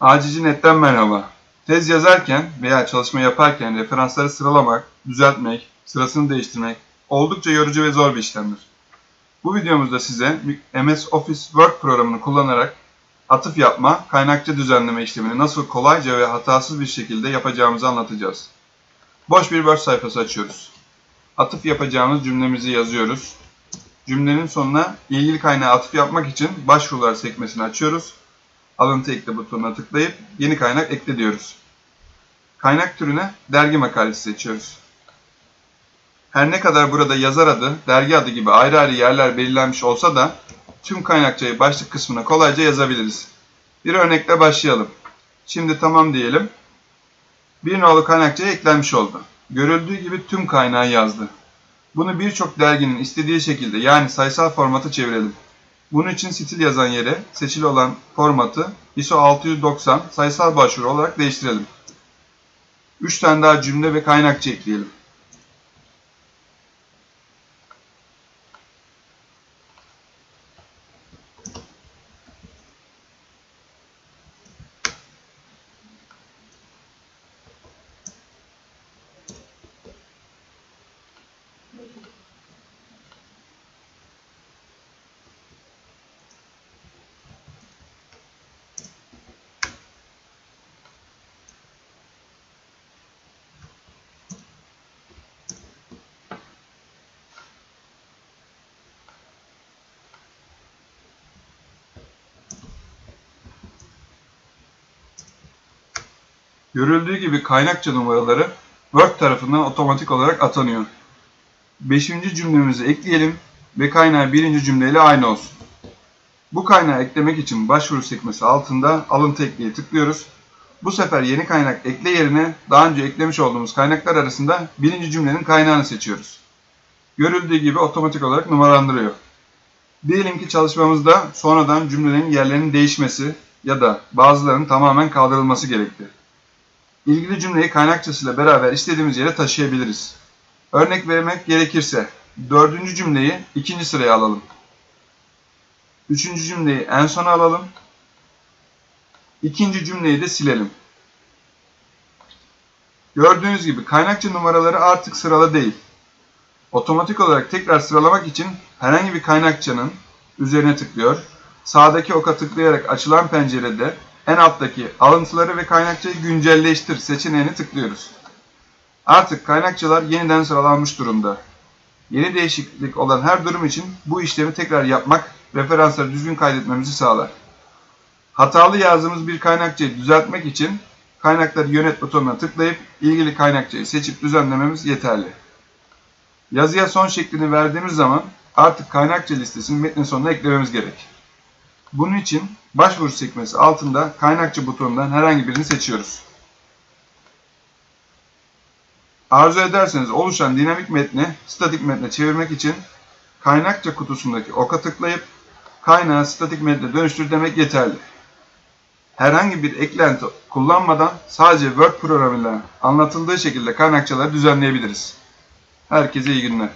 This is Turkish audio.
Acici Net'ten merhaba. Tez yazarken veya çalışma yaparken referansları sıralamak, düzeltmek, sırasını değiştirmek oldukça yorucu ve zor bir işlemdir. Bu videomuzda size MS Office Word programını kullanarak atıf yapma, kaynakça düzenleme işlemini nasıl kolayca ve hatasız bir şekilde yapacağımızı anlatacağız. Boş bir Word sayfası açıyoruz. Atıf yapacağımız cümlemizi yazıyoruz. Cümlenin sonuna ilgili kaynağı atıf yapmak için başvurular sekmesini açıyoruz. Alıntı ekle butonuna tıklayıp yeni kaynak ekle diyoruz. Kaynak türüne dergi makalesi seçiyoruz. Her ne kadar burada yazar adı, dergi adı gibi ayrı ayrı yerler belirlenmiş olsa da tüm kaynakçayı başlık kısmına kolayca yazabiliriz. Bir örnekle başlayalım. Şimdi tamam diyelim. Bir nolu kaynakçaya eklenmiş oldu. Görüldüğü gibi tüm kaynağı yazdı. Bunu birçok derginin istediği şekilde yani sayısal formata çevirelim. Bunun için stil yazan yere seçili olan formatı ISO 690 sayısal başvuru olarak değiştirelim. 3 tane daha cümle ve kaynakçı ekleyelim. Görüldüğü gibi kaynakça numaraları Word tarafından otomatik olarak atanıyor. Beşinci cümlemizi ekleyelim ve kaynağı birinci cümleyle aynı olsun. Bu kaynağı eklemek için başvuru sekmesi altında alıntı ekleye tıklıyoruz. Bu sefer yeni kaynak ekle yerine daha önce eklemiş olduğumuz kaynaklar arasında birinci cümlenin kaynağını seçiyoruz. Görüldüğü gibi otomatik olarak numaralandırıyor. Diyelim ki çalışmamızda sonradan cümlelerin yerlerinin değişmesi ya da bazılarının tamamen kaldırılması gerekti. İlgili cümleyi kaynakçasıyla beraber istediğimiz yere taşıyabiliriz. Örnek vermek gerekirse dördüncü cümleyi ikinci sıraya alalım. Üçüncü cümleyi en sona alalım. İkinci cümleyi de silelim. Gördüğünüz gibi kaynakça numaraları artık sıralı değil. Otomatik olarak tekrar sıralamak için herhangi bir kaynakçanın üzerine tıklıyor. Sağdaki oka tıklayarak açılan pencerede en alttaki alıntıları ve kaynakçayı güncelleştir seçeneğini tıklıyoruz. Artık kaynakçalar yeniden sıralanmış durumda. Yeni değişiklik olan her durum için bu işlemi tekrar yapmak referansları düzgün kaydetmemizi sağlar. Hatalı yazdığımız bir kaynakçayı düzeltmek için kaynakları yönet butonuna tıklayıp ilgili kaynakçayı seçip düzenlememiz yeterli. Yazıya son şeklini verdiğimiz zaman artık kaynakça listesini metnin sonuna eklememiz gerek. Bunun için başvuru sekmesi altında kaynakçı butonundan herhangi birini seçiyoruz. Arzu ederseniz oluşan dinamik metni statik metne çevirmek için kaynakça kutusundaki oka tıklayıp kaynağı statik metne dönüştür demek yeterli. Herhangi bir eklenti kullanmadan sadece Word programıyla anlatıldığı şekilde kaynakçaları düzenleyebiliriz. Herkese iyi günler.